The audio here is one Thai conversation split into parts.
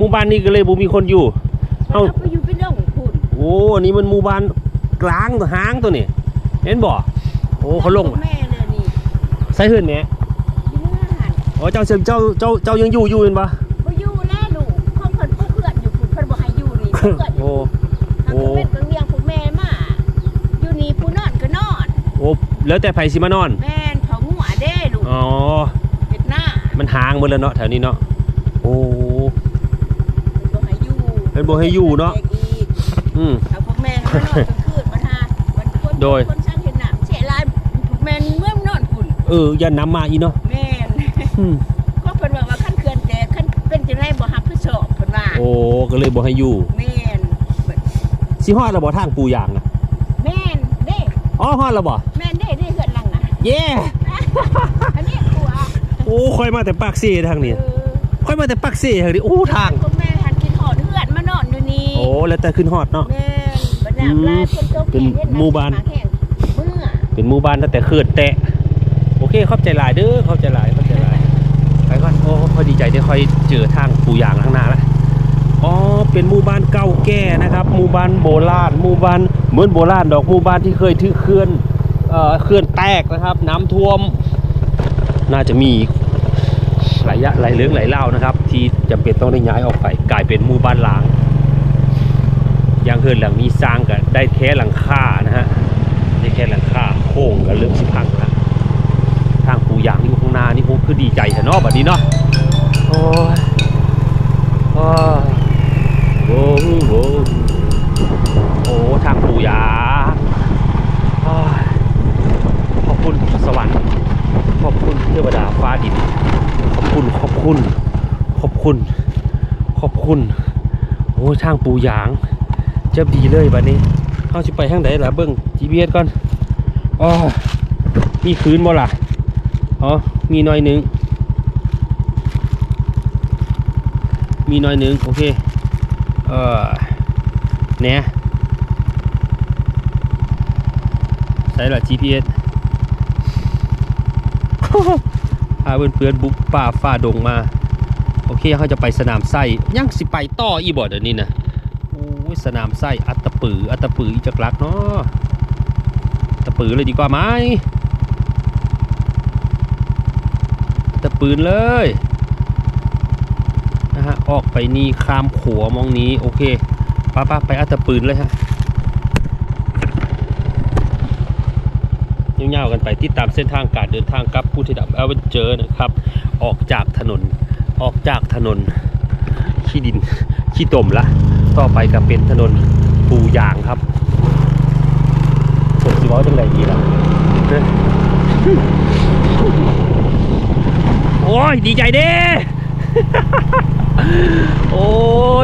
หมู่บ้านนี้ก็เลยบ่มีคนอยู่เอ้าเอาไปอยู่เป็นเรื่องของคุณโอ้อันนี้มันหมู่บ้านกลางตัวห้างตัวนี่เห็นบ่โอ้เขาลงแม่เลยนี่ใส่เฮือนแหน่อยู่เนื้อหันอ๋อเจ้าเจ้าเจ้าเจ้ายังอยู่อยู่เห็นปะบ่อยู่แล้วลูกเขาเพิ่นผู้เพื่อนอยู่คุณเพิ่นบ่ให้อยู่นี่ผู้เพื่อนอยู่โอ้ทางเป็นกังเลียงผู้แม่มาอยู่นี่ผู้นอนก็นอนโอ้แล้วแต่ไผสิมานอนแม่นเขาหัวเด้ลูกอ๋อเฮ็ดหน้ามันห่างหมดแล้วเนาะแถวนี้เนาะโอ้เพิ่นบ่ให้ อยู่เพิ่นบ่ให้อยู่เนาะด็กอีกอืมเอาพวกแม่นมานอนกลางคืนมาหาวันคนโดย คนช่างเฮ็ดหน้าเสียหลายพวกแม่นเมื่อมนอนคุณเอออย่านํมาอีเนาะแม่นอืมก็เพิ่นว่าว่าคันเขื่อนแต่คันเป็นจังไดบ่รับผิดชอบเพิ่นว่าโอ้ก็เลยบ่ให้อยู่แม่นสิฮอดแล้วบ่ทางปูยางน่ะแม่นเด้อ๋อฮอดแล้วบ่แม่นเด้เด้เฮือนหลังน่ะเย้อันนี้กลัวโอ้ค่อยมาแต่ปากเซ่ทางนี้เออค่อยมาแต่ปากเซ่ทางนี้โอ้ทางพวกแม่หันกิน แล้วแต่ขึ้นฮอดเนาะ แม่นบัดน้ำลายคนตกเป็นแห้งหมู่บ้าน แห้งเมื่อ เป็นหมู่บ้านตั้งแต่เขื่อนแตะ โอเคเข้าใจหลายเด้อเข้าใจหลายเข้าใจหลายไปก่อนโอ้พอดีใจได้ค่อยเจอทางปูยางข้างหน้าแล้วอ๋อเป็นหมู่บ้านเก่าแก่นะครับหมู่บ้านโบราณหมู่บ้านเหมือนโบราณดอกหมู่บ้านที่เคยถือเขื่อนเอ่อเขื่อนแตกนะครับ น้ำท่วม น่าจะมีอีกหลายยะหลายเรื่องหลายเล่าวนะครับ ที่จำเป็นต้องได้ย้ายออกไปกลายเป็นหมู่บ้านล้างอ ย่างเขื่อนหลังนี้สร้างกันได้แค่หลังคานะฮะได้แค่หลังคาโค้งกับเริ่มสิพังละทางปูยางอยู่ข้างหน้านี่ผมคือดีใจแท้เนาะบัดนี้เนาะโอ้ยโอ้โอ้โหโอ้โอ้ทางปูยางขอบคุณสวรรค์ขอบคุณเทวดาฟ้าดิน ขอบคุณขอบคุณ ขอบคุณ ขอบคุณโอ้ยทางปูยาง จ็บดีเลยบัดนี้เขาสิไปทางไหนล่ะเบิ้ง GPS ก่อนอ๋อมีคืนบ่ล่ะอ๋อมีหน้อยหนึงมีหน้อยหนึงโอเคเออแหน่ยใส่ละ GPS พาเพื่อนๆบุกป่าฝ่าดงมา โอเคเขาจะไปสนามไส้ยังสิไปต่ออีบ่เดี๋ยวนี้นะ สนามไส้อัตตปืออัตตปืออีจักรักเนาะอัตตปือเลยดีกว่าไหมอัตตปืนเลยนะฮะออกไปนี่ข้ามขัวมองนี้โอเคป้าป้าไปอัตตปืนเลยฮะยาวๆกันไปติดตามเส้นทางการเดินทางกับผู้ที่ดับเอเวนเจอร์นะครับ ออกจากถนนออกจากถนนขี้ดินขี้ตมละ ต่อไปก็เป็นถนนปูยางครับผมสิเว่าจังไรดีล่ะโอ้ยดีใจเด้โอ้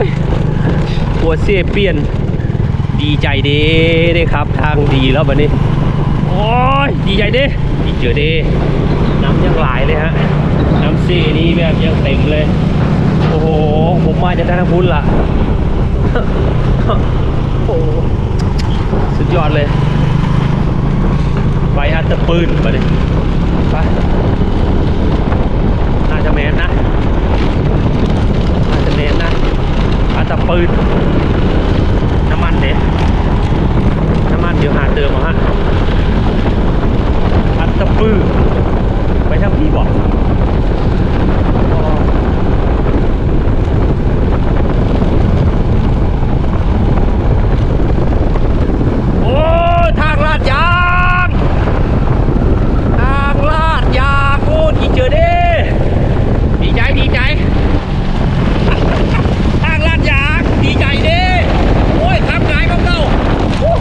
ยหัวเสียเปลี่ยน ดีใจเด้เด้ครับ ทางดีแล้วบัดนี้ โอ้ยดีใจเด้ดีเจอเด้น้ำยังหลายเลยฮะ น้ำซีนี่แบบยังเต็มเลย โอ้โห ผมมาจากทางพุ้นล่ะ โอ้สุดยอดเลย ไปฮะแต่ปืนมาดิไปน่าจะแมนนะ น่าจะแมนนะ อัตตปืน น้ำมันเด็น้ำมันเดี๋ยวหาเติมเอาฮะ อัตตปืน ไปทางพี่บอกอ๋อ โอ้ยทางลาดยางทางลาดยางโอ้ยดีเจอเด้ดีใจดีใจ ทางลาดยางดีใจเด้โอ้ยขับไงของเราโอ้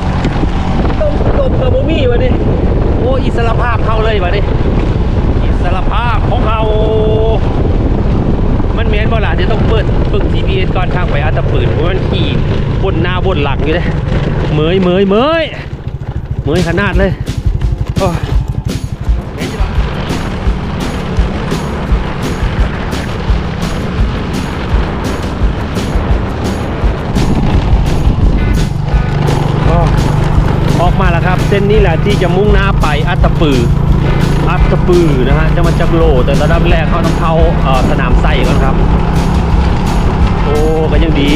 ต้มต้มเทอร์โมมี่วะนี่โอ้ยอิสระภาพเข้าเลยวะนี่อิสระภาพของเรามันเมียนบ่ล่ะเดี๋ยวต้องเปิดฝึก GPS ก่อนทางไปอัตตปืนเพราะมันขี่บนหน้าบนหลังอยู่เลย เหมยเหมยเหมยเหมย ขนาดเลยโอ้ออกมาแล้วครับ เส้นนี้แหละที่จะมุ่งหน้าไปอัตปือ อัตปือนะฮะจะมาจากโล แต่ระดับแรกเขาต้องเข้าสนามไส้ก่อนครับ โอ้ก็ยังดี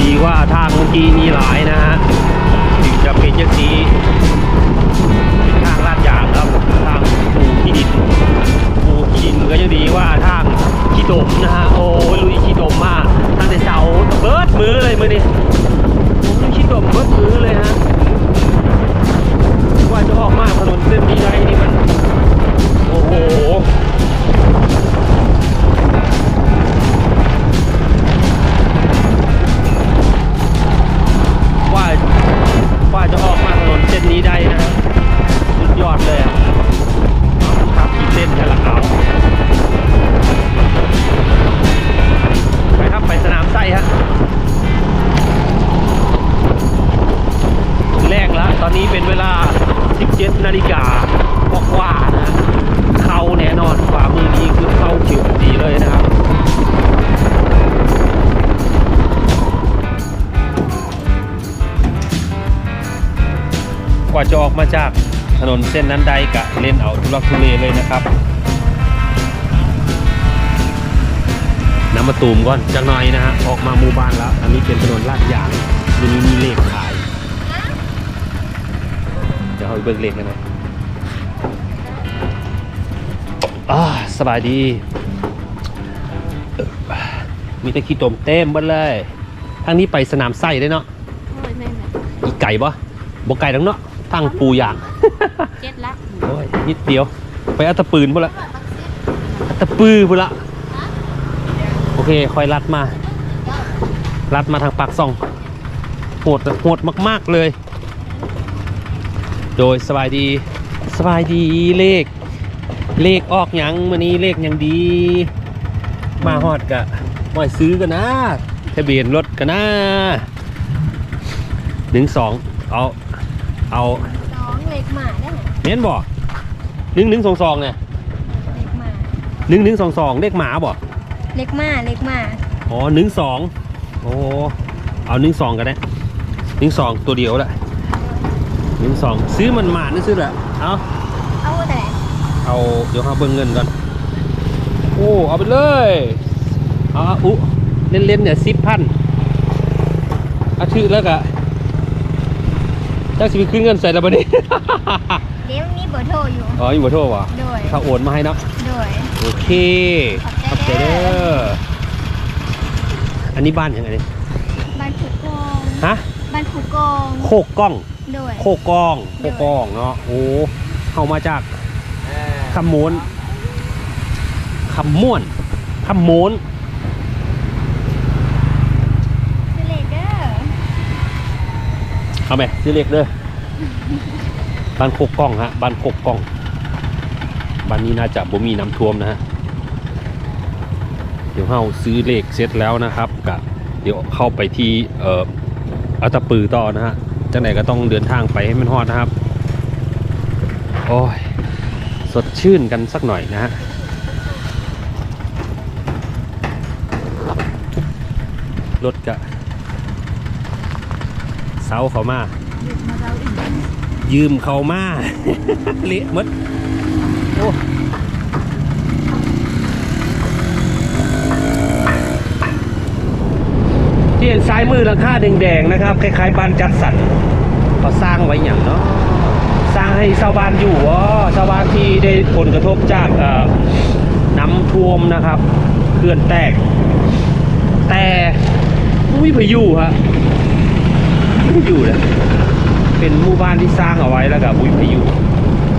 ดีว่าทางเมื่อกี้นี่หลายนะฮะ จะเป็นอย่างนี้เป็นทางลาดยางครับทางปูที่ดินปูที่ดินก็ยังดีว่าทางขี้ดมนะฮะโอ้ยลุยขี้ดมมากตั้งแต่เช้าเบิดมือเลยมือนี้ผมลุยขี้ดมเบิดมือเลยฮะว่าจะออกมากถนนเส้นนี้ได้นี่มันโอ้โห นนเส้นนั้นใดกะเล่นเอาทุลักทุเลเลยนะครับ น้ำมาตูมก่อนจักหน่อยนะฮะออกมาหมู่บ้านแล้ว อันนี้เป็นถนนลาดยางตรงนี้มีเลขขายเดี๋ยวเราไปเบิกเลขกันหน่อยอ่าสบายดีเอ่อมีแต่ขี้ตมเต็มหมดเลย ทางนี้ไปสนามไส้ได้เนาะโอ้ยแม่แม่อีกไก่ปะบอกไก่ทั้งเนาะตั้งปูอย่าง เจ็ดละโอ้ยนิดเดียว ไปอาตปืนพุ่นละอาตปือพุ่นละโอเคคอยลัดมา ลัดมาทางปากซองโหดโหดมาก ๆเลย โดยสบายดีสบายดีเลข เลขออกยังวันนี้เลขยังดี มาฮอดกะมาซื้อกันนะทะเบียนรถกันนะหนึ่งสองเอาเอา มาได้ไหมเม้นบ่หนึ่งหนึ่งสองสองเนี่ยเล็กหมาหนึ่งหนึ่งสองสองเลขหมาบ่เล็กหมาเล็กหมาอ๋อหนึ่งสองโอ้เอาหนึ่งสองกันนะหนึ่งสองตัวเดียวแหละหนึ่งสองซื้อมันหมานี่ซื้อแหละเอาเอาแต่เอาเดี๋ยวหาเบิ่งเงินก่อนโอ้เอาไปเลยเอาเอาอุเล่นเล่นๆเนี่ยสิบพันอาชื่อแล้วกะจ้าสิไปขึ้นเงินใส่แล้วบัดนี้ เดี๋ยวมีเบอร์โทรอยู่ อ๋ออยู่บ่โทษวะโดยเขาโอนมาให้เนาะโดย โอเคขอบใจเด้อเด้ออันนี้บ้านยังไงบ้านผูกกองฮะบ้านผูกกองโคกกล้อง โดย โคกล้องโคกล้องเนาะโอ้เข้ามาจากคำม้วนคำม่วนคำม้วนคือเล็กเด้อเอาไหมซื้อเล็กเด้อ บ้านโคกกล้องฮะบ้านโคกกล้องบ้านนี้น่าจะบ่มีน้ำท่วมนะฮะเดี๋ยวเราซื้อเลขเสร็จแล้วนะครับกะเดี๋ยวเข้าไปที่เอ่ออัตปือต่อนะฮะจังไหนก็ต้องเดินทางไปให้มันฮอดนะครับโอ้ยสดชื่นกันสักหน่อยนะฮะรถกะเสาเขามาก ยืมเขามาเละมดโอ้ที่เห็นซ้ายมือหลังคาแดงๆนะครับ คล้ายๆบ้านจัดสรรเขาสร้างไว้อย่างเนาะสร้างให้ชาวบ้านอยู่วะชาวบ้านที่ได้ผลกระทบจากน้ำท่วมนะครับเขื่อนแตก แต่ไม่มีพายุฮะไม่มีพายุเลย เป็นหมู่บ้านที่สร้างเอาไว้แล้วกับวิทยุ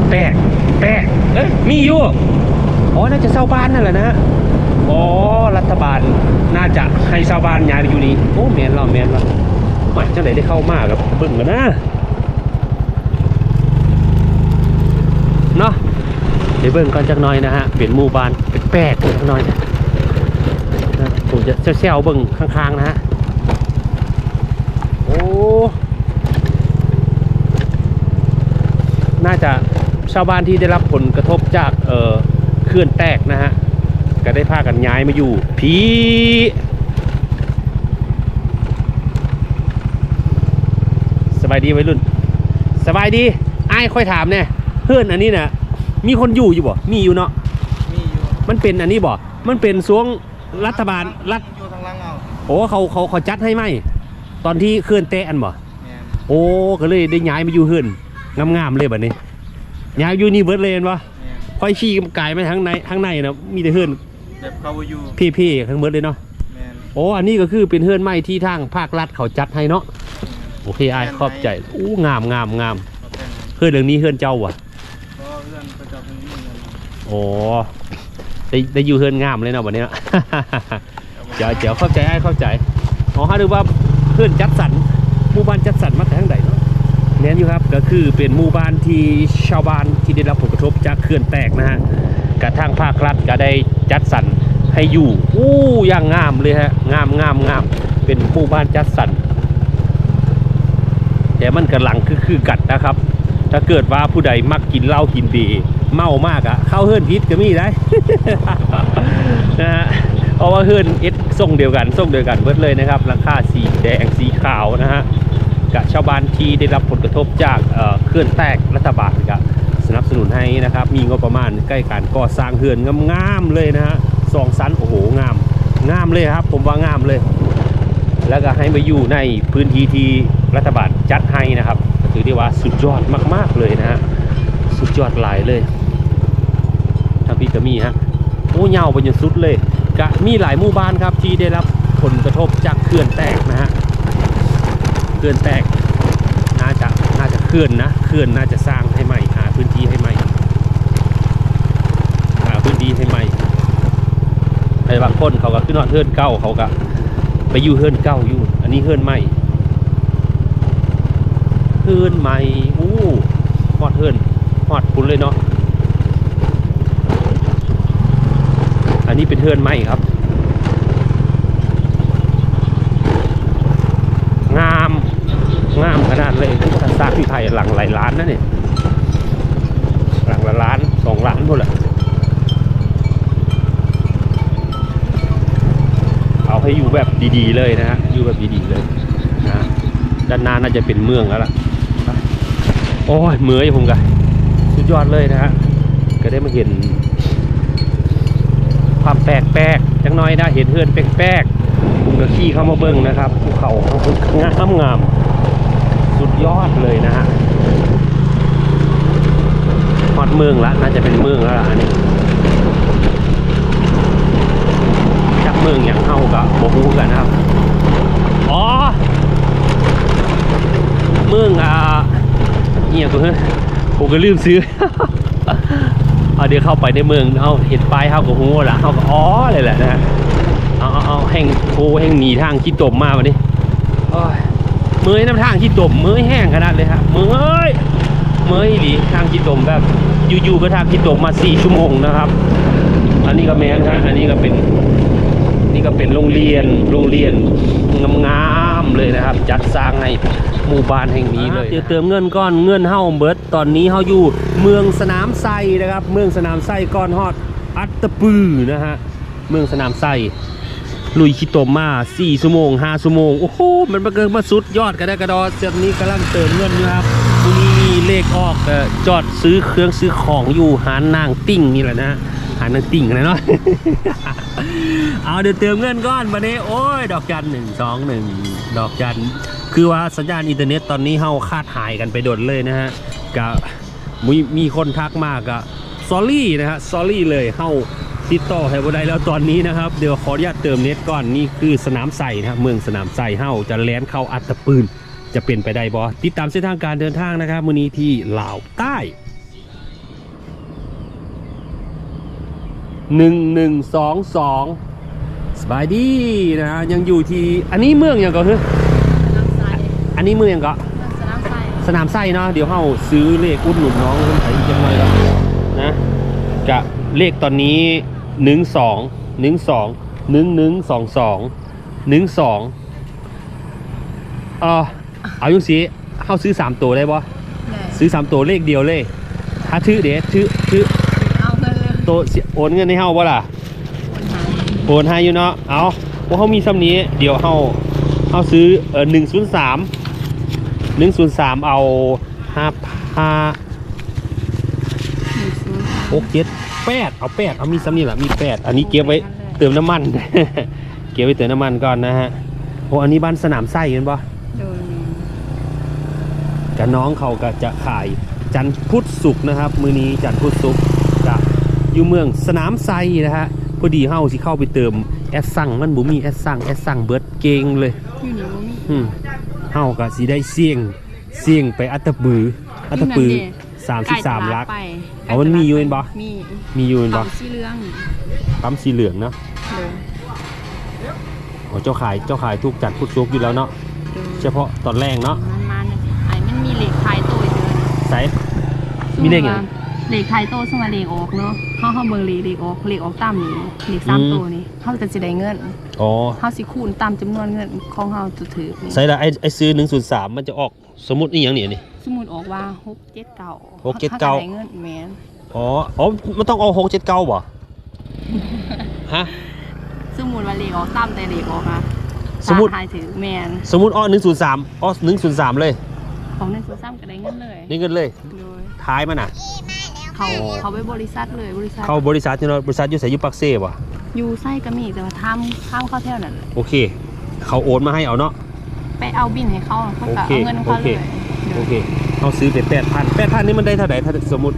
แตกแตกเอ้ยมีอยู่อ๋อน่าจะเช่าบ้านนั่นแหละนะอ๋อรัฐบาลน่าจะให้ชาวบ้านย้ายไปอยู่นี่โอ้แมนเราแมนเราหมายจังไหนได้เข้ามากับเบิ่งกันนะเนาะเดี๋ยวเบิ่งก่อนจักหน่อยนะฮะเป็นหมู่บ้านแปลกๆจักหน่อยนะผมจะเซลๆเบิ่งข้างๆนะฮะโอ้ น่าจะชาวบ้านที่ได้รับผลกระทบจากเอ่อเขื่อนแตกนะฮะก็ได้พากันย้ายมาอยู่พีสบายดีไว้รุ่น สบายดีไอ้ายค่อยถามเนี่ยเพื่อนอันนี้น่ะมีคนอยู่อยู่บ่ มีอยู่เนาะมีอยู่มันเป็นอันนี้บ่ มันเป็นสวงรัฐบาลรัฐอยู่ทางหล่างเอาโอ้เขาเขาเขาจัดให้ไหมตอนที่เคลื่อนเตะอันบ่แม่นโอ้ก็เลยได้ย้ายมาอยู่เฮือน งามๆเลยบัดนี้ย้ายอยู่นี่เบิดเลยเห็นบ่แม่นค่อยชี้กายไปทางในทางในนะมีแต่เฮือนแบบเขาบ่อยู่พี่ๆทั้งเบิดเลยเนาะแม่นโอ้อันนี้ก็คือเป็นเฮือนใหม่ที่ทางภาครัฐเขาจัดให้เนาะโอเคอ้ายขอบใจอู้งามงามงามเขาเป็นเฮือนเรื่องนี้เฮือนเจ้าว่ะเพราะเรื่องเขาเจะเป็นเงินโอ้ได้ได้อยู่เฮือนงามเลยเนาะวันนี้เนาะเจ๋วเจ๋วเข้าใจไอ้ายเข้าใจอ๋อฮะดูว่าเพื่อนจัดสรรหมู่บ้านจัดสรรมาแต่ทางใด เนาะแน่นอยู่ครับก็คือเป็นหมู่บ้านที่ชาวบ้านที่ได้รับผลกระทบจากเขื่อนแตกนะฮะกระทั่งภาครัฐก็ได้จัดสรรให้อยู่อู้อย่างงามเลยฮะงามงามงามเป็นหมู่บ้านจัดสรรแต่มันกำลังคือคือกัดนะครับ ถ้าเกิดว่าผู้ใดมักกินเหล้ากินเบียร์เมามากอะเข้าเฮือนพิษก็มีได้นะฮะเพราะว่าเฮือนเอสส่งเดียวกันส่งเดียวกันเบิดเลยนะครับราคาสีแดงสีขาวนะฮะ กับชาวบ้านที่ได้รับผลกระทบจากเคลื่อนแตกรัฐบาลก็สนับสนุนให้นะครับ มีงบประมาณใกล้การก่อสร้างเฮือนงามๆเลยนะฮะสองชั้นโอ้โหงาม งามเลยครับ ผมว่างามเลย แล้วก็ให้มาอยู่ในพื้นที่ที่รัฐบาลจัดให้นะครับถือได้ว่าสุดยอดมาก ๆเลยนะฮะสุดยอดหลายเลยทางพี่ก็มีฮะโอ้ยาไปจนสุดเลย ก็มีหลายหมู่บ้านครับที่ได้รับผลกระทบจากเขื่อนแตกนะฮะ เขื่อนแตกน่าจะน่าจะเขื่อนนะเขื่อนน่าจะสร้างให้ใหม่หาพื้นที่ให้ใหม่หาพื้นที่ให้ใหม่ไอ้บางคนเขาก็ขึ้นนอนเทือนเก้าเขาก็ไปอยู่เฮือนเก่าอยู่ อันนี้เฮือนใหม่เฮือนใหม่อู้ฮอดเฮือนฮอดคุณเลยเนาะอันนี้เป็นเฮือนใหม่ครับ งาม งามขนาดเลยถ้า สร้างที่ไทยหลังหลายล้านนะเนี่ยหลังละล้านสองล้านหมดแหละเอาให้อยู่แบบดีๆเลยนะฮะอยู่แบบดีๆเลยนะด้านหน้าน่าจะเป็นเมืองแล้วล่ะโอ้ยเหมื่อยผมกะสุดยอดเลยนะฮะก็ได้มาเห็น ความแปลกๆจังน้อยนะเห็นเพื่อนแปลกๆผมก็ขี่เข้ามาเบิ้งนะครับภูเขางามงาม ยอดเลยนะฮะฮอดเมืองละน่าจะเป็นเมืองแล้วล่ะอันนี้จากเมืองอย่างเฮากับโบฮูกันนะครับ อ๋อ เมืองอ่าเงียบกูเฮ้ยผมก็ลืมซื้อเอาเดี๋ยวเข้าไปในเมืองเอาเห็นป้ายเฮากับฮูละเฮาก็อ๋อเลยแหละนะฮะเอาเอาเอาแห่งโอ้แห่งหนีทางขี้ตมมากวันนี้ มื่อยน้ำทางขี้ตมเมื่อยแห้งขนาดเลยฮะเมื่อยเมื่อยอีหลีทางขี้ตมแบบอยู่ๆก็ทางขี้ตมมาสี่ชั่วโมงนะครับ อันนี้ก็แมนครับอันนี้ก็เป็นนี่ก็เป็นโรงเรียนโรงเรียนงามๆเลยนะครับ จัดสร้างให้หมู่บ้านแห่งนี้เลยเดี๋ยวเติมเงินก้อนเงินเฮ้าเบิดตอนนี้เฮาอยู่เมืองสนามไซนะครับ เมืองสนามไซก้อนฮอดอัตตปือนะฮะเมืองสนามไซ ลุยคิโตมมา4ชั่วโมง5ชั่วโมง โอ้โห มันมาเกินมาสุดยอดกระไดกระดอเสียนี้กำลังเติมเงินอยู่ครับวันนี้มีเลขออกจอดซื้อเครื่องซื้อของอยู่หานนางติ้งนี่แหละนะหานางติ้งอะไรเนาะเอาเดี๋ยวเติมเงินก้อนมาเนี้โอ้ย ดอกจันหนึ่งสองหนึ่งดอกจันคือว่าสัญญาณอินเทอร์เน็ตตอนนี้เฮาคาดหายกันไปโดนเลยนะฮะกับมีมีคนทักมากอะซอรี่นะฮะซอรี่เลยเฮา ติดต่อให้บ่ได้แล้วตอนนี้นะครับ เดี๋ยวขออนุญาตเติมเน็ตก่อนนี่คือสนามใส่นะครับเมืองสนามใส่เฮาจะแลนเข้าอัตตปืน จะเป็นไปได้บอติดตามเส้นทางการเดินทางนะครับมื้อนี้ที่ลาวใต้หนึ่งหนึ่งสองสองสบายดีนะฮะยังอยู่ที่อันนี้เมืองยังก็คือสนามไซอันนี้เมืองยังก็สนามไซสนามไส้เนาะเดี๋ยวเฮาซื้อเลขอุดหนุนน้องคนไทยจังเลยแล้วนะกะเลขตอนนี้ หนึ่งสองหนึ่งสองหนึ่งหนึ่งสองสองหนึ่งสองเออเอายุสิเฮาซื้อสามตัวได้ปะซื้อสามตัวเลขเดียวเลย ถ้าถือเดี๋ยวถือถือเอาเงินเลยตัวเสียโอนเงินให้เฮาบ่ล่ะคนหาโอนให้อยู่เนาะเอาพวกเขามีซ้ำนี้เดี๋ยวเขาเขาซื้อเออหนึ่งศูนย์สามหนึ่งศูนย์สามเอาห้าห้าหกเจ็ด แปดเอาแปดเอามีซ้ำนี่แหละมีแปดอันนี้เก็บไว้เติมน้ำมัน เก็บไว้เติมน้ำมันก่อนนะฮะโอ้อันนี้บ้านสนามไส้กันปะโดยกับน้องเขาก็จะขายจันทร์พุธศุกร์นะครับ มือนี้จันทร์พุธศุกร์กับอยู่เมืองสนามไซนะฮะพอดีเฮาสิเข้าไปเติมแอดสั่งมันบ่มีแอดสั่งแอดสั่งเบิดเก่งเลยอยู่นี่บ่มีอืมเฮาก็สิได้เสี่ยงเสี่ยงไปอัตตปืออัตตปือ 33ลัก ไปอ๋อมันมีอยู่เห็นบ่ มีมีอยู่เห็นบ่ปั๊มสีเหลืองปั๊มสีเหลืองเนาะโดยอ๋อเจ้าขายเจ้าขายทุกจันทร์พุธศุกร์อยู่แล้วเนาะโดยเฉพาะตอนแรกเนาะมันมันไอ้มันมีเหล็กทายโตอีกเด้อใส่ มีเลขหยังเหล็กทายโตสมาเหล็กออกเนาะเฮาเฮาเบิ่งเหล็กเหล็กออกเหล็กออกตามนี้เหล็กสามอืมโตนี่เฮาก็สิได้เงินอ๋อเฮาสิคูณตามจำนวนเงินของเฮาจะถือนี่ ใส่ละไอ้ไอ้ซื้อ103มันจะออกสมมุติอีหยังนี่นี่ สมมุติออกว่า6 7 9หกเจ็ดเก้าได้เงินแม่นอ๋ออ๋อมันต้องเอาหกเจ็ดเก้าบ่ฮะ สมมุติว่าเหล็กออกตามแต่เหล็กออกอะสมมุติตทายถือแม่นสมมุติอ้อหนึ่งศูนย์สามอ้อหนึ่งศูนย์สามเลย ของ1 0 3ก็ได้เงินเลยนี่เงินเลย โดยท้ายมันอะ เขาอ๋อเขาไปบริษัทเลยบริษัทเข้าบริษัทที่เราบริษัทอยู่ใส่อยุปักเซ่บ่อยู่ไส้ก็มีแต่ว่าทำข้ามเข้าแถวนั่นแหละโอเค เขาโอนมาให้เอาเนาะ ไปเอาบินให้เขาเขาก็โอเคเอาเงินเขาโอเค เลย โอเคเขาซื้อเป็นแปดพันแปดพันนี่มันได้เท่าไหร่ถ้าสมมติ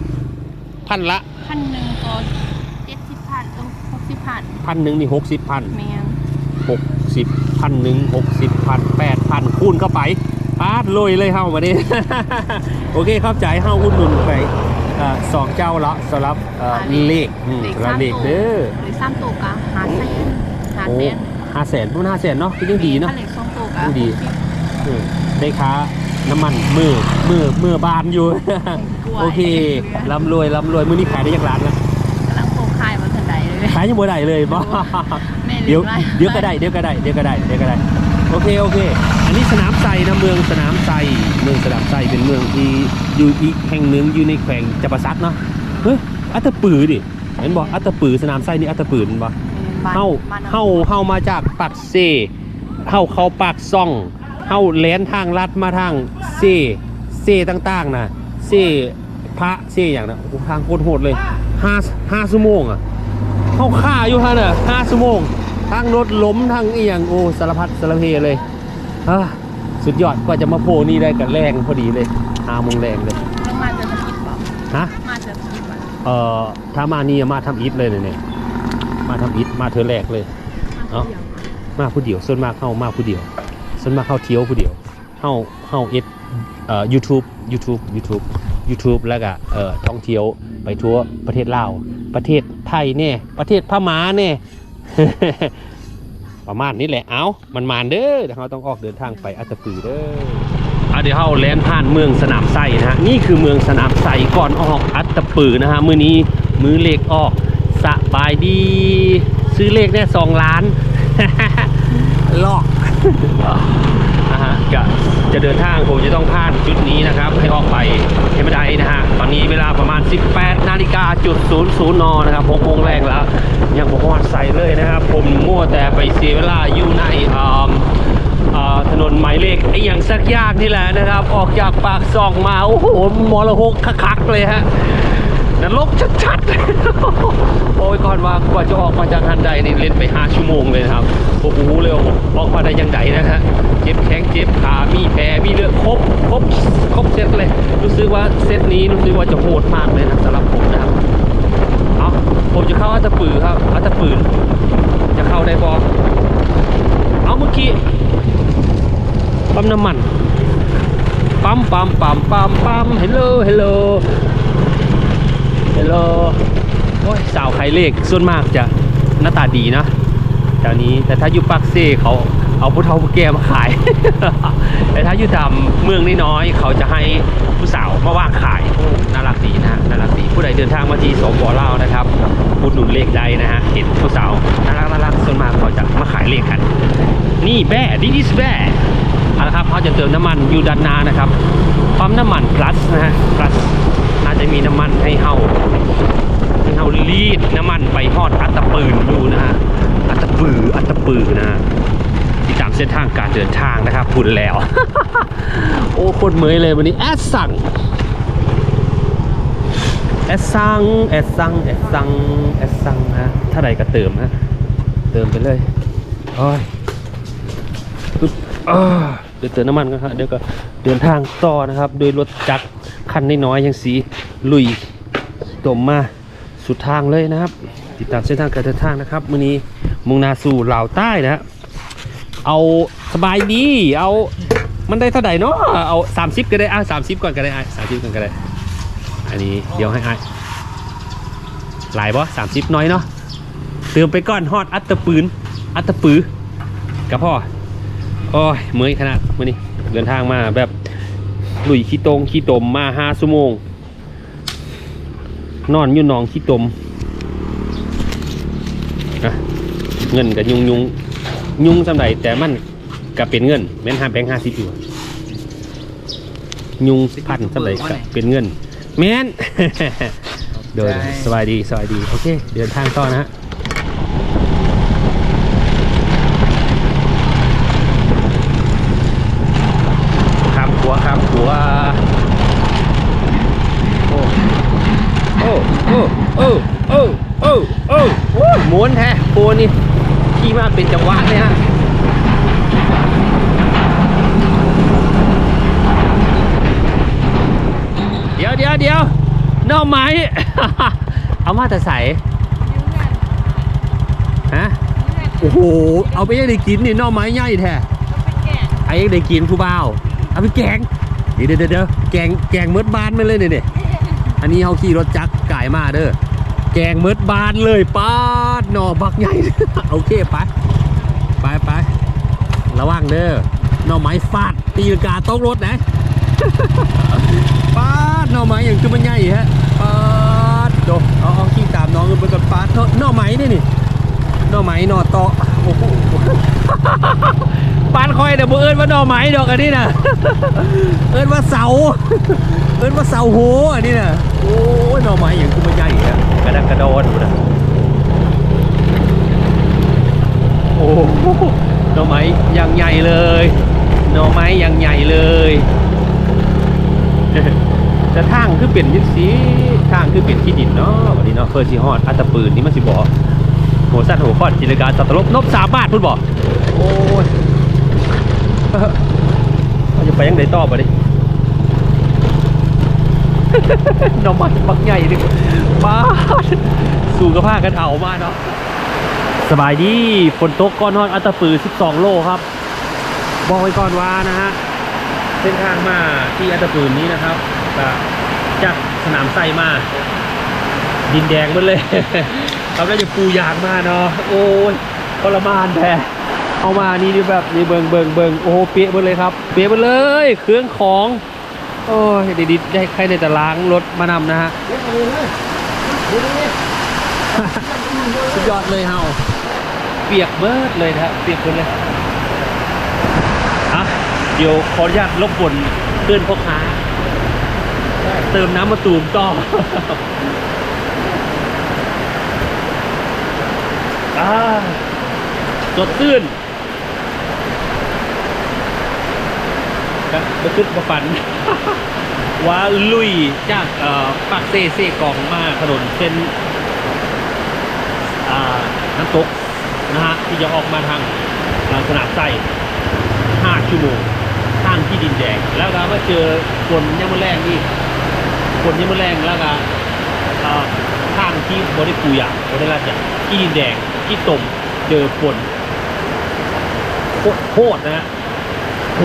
พันละพันหนึ่งก็เจ็ดสิบพันต้องหกสิบพันพันหนึ่งนี่หกสิบพันแมนหกสิบพันหนึ่งหกสิบพันแปดพันคูณเข้าไปปาดลอยเลยเฮ้ามาดิโอเคเข้าใจเฮ้าอุดหนุนไปอ่าสองเจ้าละสำหรับอ่าเลขอืมสำหรับเลขเด้อหรือสามตัวกะหาแสนหาโอ้แสนห้าแสนพูดห้าแสนเนาะก็ยังดีเนาะถ้าเหล็กสองตัวกะยังดีเออได้ค้า น้ำมันมือมือมือบานอยู่ โอเคร่ำรวยร่ำรวยมื้อนี้ขายได้ยังร้านละกำลังโปรคายมาทันใดเลยขายยังบ่ได้เลยบ่แม่เดี๋ยวลืมไล่เดี๋ยวก็ได้เดี๋ยวก็ได้เดี๋ยวก็ได้เดี๋ยวก็ได้โอเคโอเค อันนี้สนามไซนะเมืองสนามไซเมืองสนามไซเป็นเมืองที่อยู่อีกแห่งหนึ่งอยู่ในแขวงจับปะซักเนาะเฮ้ยอัตตปือดิเห็นบ่อัตตปือสนามไซนี่อัตตปือเห็นบ่บ้นเฮาบ้นเฮาเฮามาจากปากเซเฮาเข้าปากซ่อง เฮาแล่นทางลัดมาทางเซเซต่างๆนะเซพระเซอย่างนะโอ้ทางโคตรโหดเลยห้าห้าชั่วโมงอะเฮาฆ่าอยู่ฮะน่ะห้าชั่วโมงทางรถล้มทางอียงโอ้สารพัดสารเพเลยอ่าสุดยอดกว่าจะมาโผล่นี่ได้กับแรงพอดีเลยห้ามงแรงเลยมาจะทำอิฐเปล่าฮะมาจะทำอิฐเปล่าเอ่อถ้ามานี่มาทำอิฐเลยเนี่ยมาทำอิฐมาเธอแรกเลยเอ้ามาผู้เดียวส่วนมากเข้ามาผู้เดียว ส่วนมากเข้าเที่ยวผู้เดียวเข้าเข้าเอ็ดเอ่อ YouTube YouTube YouTube YouTube แล้วก็เอ่อท่องเที่ยวไปทั่วประเทศลาวประเทศไทยเนี่ยประเทศพม่าเนี่ยประมาณนี้แหละ เอามันมานเด้อเดี๋ยวเราต้องออกเดินทางไปอัตตปือเด้ออะเดี๋ยวเราแล่นผ่านเมืองสนามไส้นะฮะ นี่คือเมืองสนามไส้ก่อนออกอัตตปือนะฮะ มือนี้มือเลขออกสบายดี ซื้อเลขเนี่สองล้าน ลอก นะฮะจะจะเดินทางผมจะต้องผ่านจุดนี้นะครับ ให้ออกไปให้ไม่ได้นะฮะตอนนี้เวลาประมาณ 18นาฬิกาจุด00นนนะครับ6โมงแรกแล้ว ยังบ่ฮอดใส่เลยนะครับ ผมมั่วแต่ไปเสียเวลาอยู่ในถนนหมายเลขไอ้อย่างสักยางนี่แหละนะครับ ออกจากปากซองมา โอ้โหมรหกคักๆเลยฮะ นรกชัดๆ โอ้ยก่อนว่ากว่าจะออกมาจากฮันไดนี่เล่นไป 5 ชั่วโมงเลยครับ โอ้โหเลยว่าออกมาได้ยังไงนะฮะ เจ็บแข้งเจ็บขา มีแผลมีเลือดครบครบครบเซตเลย รู้สึกว่าเซตนี้รู้สึกว่าจะโหดมากเลยนะสำหรับผมนะครับ เอาผมจะเข้าอัตปือครับอัตตปืน จะเข้าได้บอเอาเมื่อกี้ปั๊มน้ำมันปั๊มปั๊มปั๊มปั๊มปั๊มเฮลโลเฮลโล ฮัลโหลโอ้ยสาวไข่เลขส่วนมากจะหน้าตาดีนะแถวนี้แต่ถ้าอยู่ปากเซ่เขาเอาผู้เฒ่าผู้แก่มาขาย แต่ถ้าอยู่ตามเมืองน้อยๆเขาจะให้ผู้สาวมาว่างขายน่ารักดีนะน่ารักดีผู้ใดเดินทางมาที่สปลาวนะครับอุดหนุนเลขได้นะฮะเห็นผู้สาวน่ารักน่ารักส่วนมากเขาจะมาขายเลขกันนี่แบ่ดิดิสแบ่เอาละครับเขาจะเติมน้ำมันอยู่ด้านหน้านะครับปั๊มน้ำมัน plus นะฮะ plus น่าจะมีน้ำมันให้เฮาให้เฮารีดน้ำมันไปฮอดอัตปืนอยู่นะฮะอัตปืออัตปือนะฮะติดตามเส้นทางการเดินทางนะครับพูดแล้ว โอ้โคตรเมยเลยวันนี้แอดสั่งแอดสั่งแอดสั่งแอดสั่งแอดสั่งฮะถ้าใดก็เติมฮะเติมไปเลยโอ้ยปึ๊บเดี๋ยวเติมน้ำมันกันครับเดี๋ยวก็เดินทางต่อนะครับ โดยรถจักรคันน้อยๆยังสี ลุยตมมาสุดทางเลยนะครับ ติดตามเส้นทางการเดินทางนะครับมื้อนี้มุ่งหนาสู่ลาวใต้นะฮะเอาสบายดีเอามันได้เท่าไหร่เนาะเอา 30 ก็ได้อะ30 ก่อนก็ได้อะ30ก่อนก็ได้ อันนี้เดี๋ยวให้อะหลายบ่30 น้อยเนาะเติมไปก่อนฮอดอัตตะปืน อัตตะปือกับพ่อโอ้ยเมื่อยขนาดมื่อนี้เดินทางมาแบบลุยขี้ตรงขี้ตมมาห้าชั่วโมง นอนอยู่หนองขี้ตมอะเงินกับยุงยุงยุงสำใดแต่มันกับเป็นเงินแม่นห้าแบงค์ห้าสิบอยู่อะยุงพันสำใดกับเป็นเงิน แม่นโดยสบายดีสบายดี โอเค เดินทางต่อนะฮะ นแท้โปนี่ขี่มาเป็นจังหวะเลยฮะเดี๋ยวเดี๋ยวเดี๋ยวหน่อไม้ เอามาแต่ใส่ฮะโอ้โหเอาไปยังได้กินนี่หน่อไม้ใหญ่แท้ไอ้ยังได้กินผู้บ่าวเอาไปแกงเดี๋ยวเดี๋ยวเดี๋ยวแกงแกงเมืดบานมาเลยเนี่ยเนี่ยอันนี้เขาขี่รถจักรก่ายมาเด้อแกงเมืดบานเลยป้า ดหน่อบักใหญ่ โอเคไปไปไประวังเด้อหน่อไม้ฟาดตีลังกาตกรถนะป้าดหน่อไม้อย่างคือมันใหญ่ฮะป้าดโดเอาเอาขี่ตามน้องกันไปกับป้าดหน่อไม้นี่นี่หน่อไม้หน่อตาะโอ้โหปานคอยแต่บ่เอิ้นว่าหน่อไม้ดอกอันนี้น่ะเอิ้นว่าเสาเอิ้นว่าเสาโหอันนี้น่ะโอ้ยหน่อไม้อย่างคือมันใหญ่อะกระดักกระดอนดูนะ โอ้โหหน่อไม้อย่างใหญ่เลยหน่อไม้อย่างใหญ่เลยจะทางคือเป็นยังสีทางคือเป็นที่ดินเนาะวันนี้เนาะเฟิร์สิฮอดอัตปืนนี่มันสิบอกโหสั้นโหคอดจินตการสัตว์ลบนบสามบาทพูดบอกโอ้ยเราจะไปยังไงต่อไปดิหน้องมันบักใหญ่ดิป้าสู่กระพากันเอามากเนาะ สบายดีฝนตกก้อนฮอดอัตปือ 12 โลครับ บอกไว้ก่อนว่านะฮะเส้นทางมาที่อัตปืนนี้นะครับจากสนามไส้มา ดินแดงหมันเลยเราได้จะปูยางมาเนาะโอ้ยทรมานแท้เอามานี่ดูแบบนี่เบิงเบิงเบิงโอ้โหเปียกหมดเลยครับ เปียกหมดเลย เครื่องของโอ้ยดีๆได้ใครในแต่ล้างรถมานำนะฮะสุดยอดเลยเฮา เปียกเบิดเลยนะฮะเปียกหมดเลยอะเดี๋ยวขออนุญาตรบกวนเพื่อนพ่อค้าเติมน้ำมาตูมต่ออ่าสดชื่นก็มาขึ้นมาฝัน ว่าลุยจากปากเซเซกองมาถนนเส้นน้ำตก นะฮะที่จะออกมาทางสนามไส้5ชั่วโมงทางที่ดินแดง แล้วก็มาเจอคนยังมแรงนี่คนยังมแรงแล้วก็เอ่อทางที่บริปูยาบริราชอย่าที่ดินแดงที่ตมเจอฝนโคตรโหดนะฮะโ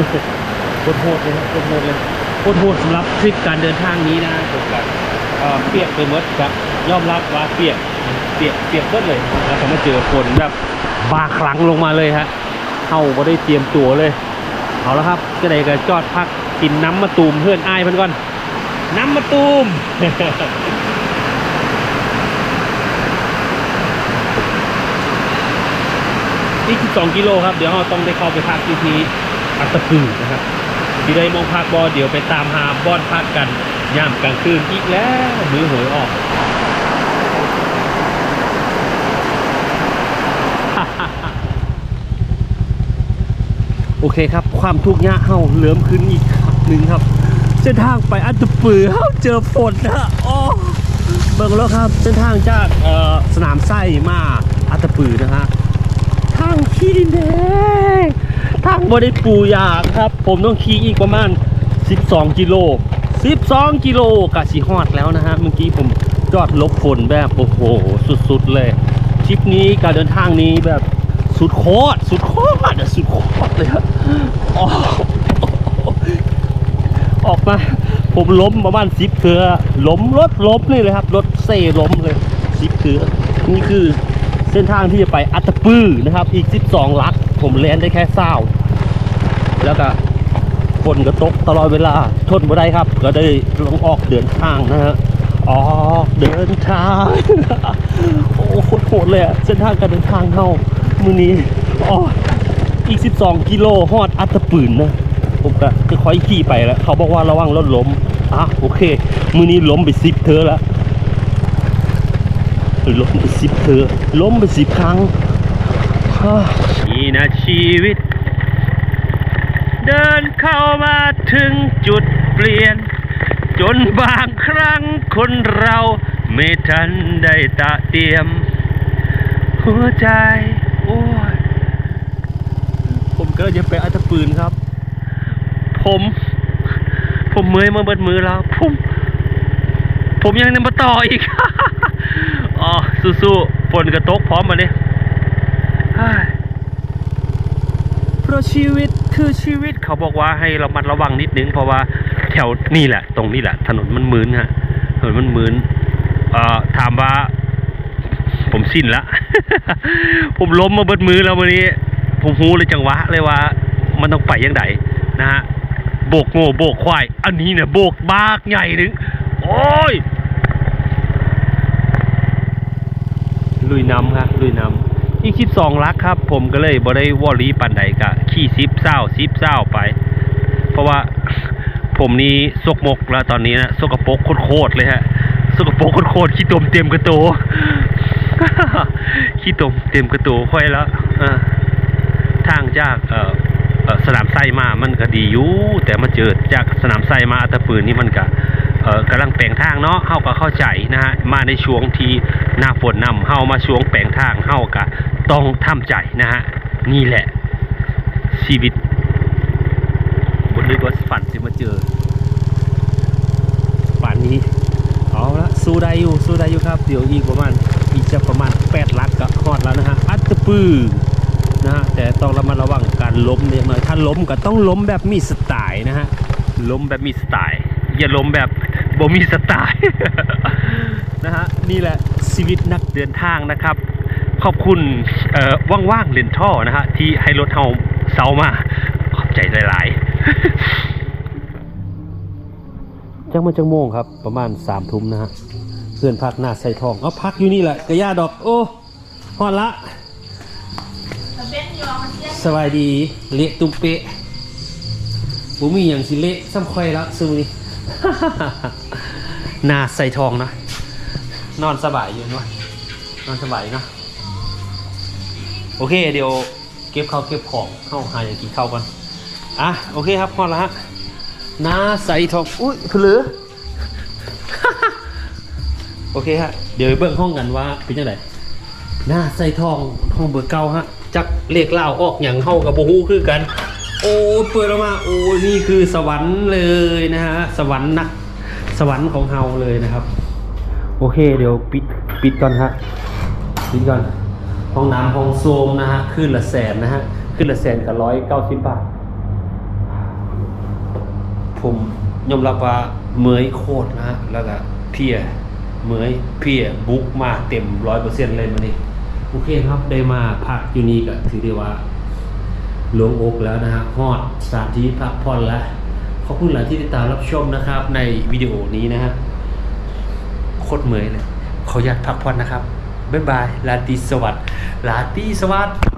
คตรโหดเลยโคตรโหดเลยโคตรโหดสำหรับทริปการเดินทางนี้นะผมกับเอ่อเปียกไปหมดครับยอมรับว่าเปียกเปียกเปียกเบิดเลยแล้วก็มาเจอฝนแบบ บาครั้งลงมาเลยฮะเข้าไ่ได้เตรียมตัวเลย เอาละครับก็เลยก็จอดพักกินน้ำมะตูมเพื่อนอ้ายเพื่อนก่อน น้ำมะตูมนี่คือ2กิโลครับ เดี๋ยวเราต้องได้เข้าไปพักที่ที่อัตตือนะครับที่ได้มองพักบอเดี๋ยวไปตามหาบอนพักกันย่ามกลางคืนอีกแล้วมือหวยออก โอเคครับ ความทุกข์ยากเฮาเหลื่อมขึ้นอีกหนึ่งครับเส้นทางไปอัตตปือเฮาเจอฝนนะอ๋อเบิ่งแล้วครับเส้นทางจากสนามไส้มาอัตตปือนะฮะทางขี้ดินแดงทางบบ่ได้ปูยางครับ ผมต้องขี่อีกประมาณ 12 กิโล 12 กิโลกะสิฮอดแล้วนะฮะเมื่อกี้ผมจอดลบฝนแบบโอ้โหสุดๆเลยทริปนี้การเดินทางนี้แบบ สุดโคตรสุดโคตรอสุดโคตรเลยครับอออกมา ผมล้มประมาณสิบเถือล้มรถล้มนี่เลยครับ รถเซ่ล้มเลยสิบเถือนี่คือเส้นทางที่จะไปอัตปือนะครับ อีก12ลัก ผมแลนได้แค่เศร้า แล้วก็ฝนก็ตกตลอดเวลาทนบ่ได้ครับ ก็ได้ลองออกเดินทางนะฮะออกเดินทาง โอ้โหโหดเลยเส้นทางการเดินทางเข้า มือนี้อ๋ออีก 12 กิโลฮอดอัตปืนนะผมก็ค่อยขี่ไปแล้ว เขาบอกว่าระวังรถล้มอะโอเค มือนี้ล้มไปสิบเธอแล้วล้มไปสิบเธอล้มไปสิบครั้งฮ่านี่นะชีวิต เดินเข้ามาถึงจุดเปลี่ยน จนบางครั้งคนเรา ไม่ทันได้ตะเตรียม หัวใจ ก็จะไปอัตปืนครับ ผม ผมมือมาเบิดมือแล้ว ผม ผมยังนำมาต่ออีก อ๋อ สู้ๆฝนกระตกพร้อมมาเนี่ยเพราะชีวิตคือชีวิตเขาบอกว่าให้เรามัดระวังนิดนึง เพราะว่าแถวนี่แหละ ตรงนี้แหละ ถนนมันมืนฮะถนนมันมืนเอ่อถามว่า ผมสิ้นละ ผมล้มมาเบิดมือแล้ววันนี้ ผมหูเลยจังหวะเลยว่า มันต้องไปยังไงนะฮะโบกโง่โบกควาย อันนี้เนี่ยโบกบากใหญ่ถึงโอ้ยลุยน้ำครับลุยน้ำอีกสิบสองลักครับ ผมก็เลยบ่ได้วอลีปันใดกะขี่ซิปเศร้าซิปเศร้าไป เพราะว่าผมนี่สกมกแล้วตอนนี้นะสกปรกโคตรเลยฮะสกปรกโคตรขี้ตมเต็มกระโตขี้ตมเต็มกระโตค่อยแล้วเออ ทางจากเอ่อสนามไส้มา มันก็ดีอยู่แต่มาเจอจากสนามไส้มาอัตปืนนี่มันก็เอ่อกำลังแปลงทางเนาะเฮาก็เข้าใจนะฮะ มาในช่วงที่หน้าฝนนำเฮามาช่วงแปลงทางเฮาก็ต้องทำใจนะฮะ นี่แหละ ชีวิตบนนึกว่าฝันจะมาเจอป่านนี้ เอาละสู้ได้อยู่สู้ได้อยู่ครับ เดี๋ยวอีกประมาณอีกจะประมาณ8ลักก็ฮอดแล้วนะฮะ อัตปือ นะฮะแต่ต้องระมัดระวังการล้มเนี่ยหน่อยถ้าล้มก็ต้องล้มแบบมีสไตล์นะฮะล้มแบบมีสไตล์อย่าล้มแบบบ่มีสไตล์นะฮะนี่แหละชีวิตนักเดินทางนะครับ ขอบคุณเอ่อว่างๆเลนท่อนะฮะที่ให้รถเฮาเซามาขอบใจหลายๆจังมันจังโมงครับ ประมาณสามทุ่มนะฮะเพื่อนพักหน้าใส่ทองเอาพักอยู่นี่แหละกระยาดอกโอ้ฮอดละเบนยอมันเสบายดีเละตุ้มเปะผมมีอย่างสิเละซ้ำค่อยละซูนี่ นาใส่ทองเนาะนอนสบายอยู่เนาะนอนสบายเนาะโอเคเดี๋ยวเก็บข้าวเก็บของเข้าหาอย่างกินข้าวกันอะโอเคครับพอละฮะนาใส่ทองอุ้ยเพลือโอเคฮะเดี๋ยวเบิ่งห้องกันว่าเป็นยังไงนาใส่ทองห้องเบอร์เก้าฮะ จักเลขเล่าออกอย่างเฮากับโบฮูคือกัน โอ้เปิดออกมาโอ้นี่คือสวรรค์เลยนะฮะสวรรค์นักสวรรค์ของเฮาเลยนะครับ โอเคเดี๋ยวปิดปิดก่อนฮะปิดก่อนห้องน้ำห้องโซมนะฮะขึ้นละแสนนะฮะขึ้นละแสนกับร้อยเก้าสิบบาทผมยอมรับว่าเมยโคตรนะฮะแล้วก็เพียเมยเพียบุ๊กมาเต็มร้อยเปอร์เซ็นต์เลยมันนี่ โอเคครับได้มาพักอยู่นี่ก็ถือได้ว่าหลวงอกแล้วนะฮะฮอดสถานที่พักผ่อนแล้วขอบคุณหลายที่ติดตามรับชมนะครับ ในวิดีโอนี้นะฮะโคตรเหมยเลยขออยากพักผ่อนนะครับบ๊ายบายลาตีสวัสดิ์ลาตีสวัสดิ์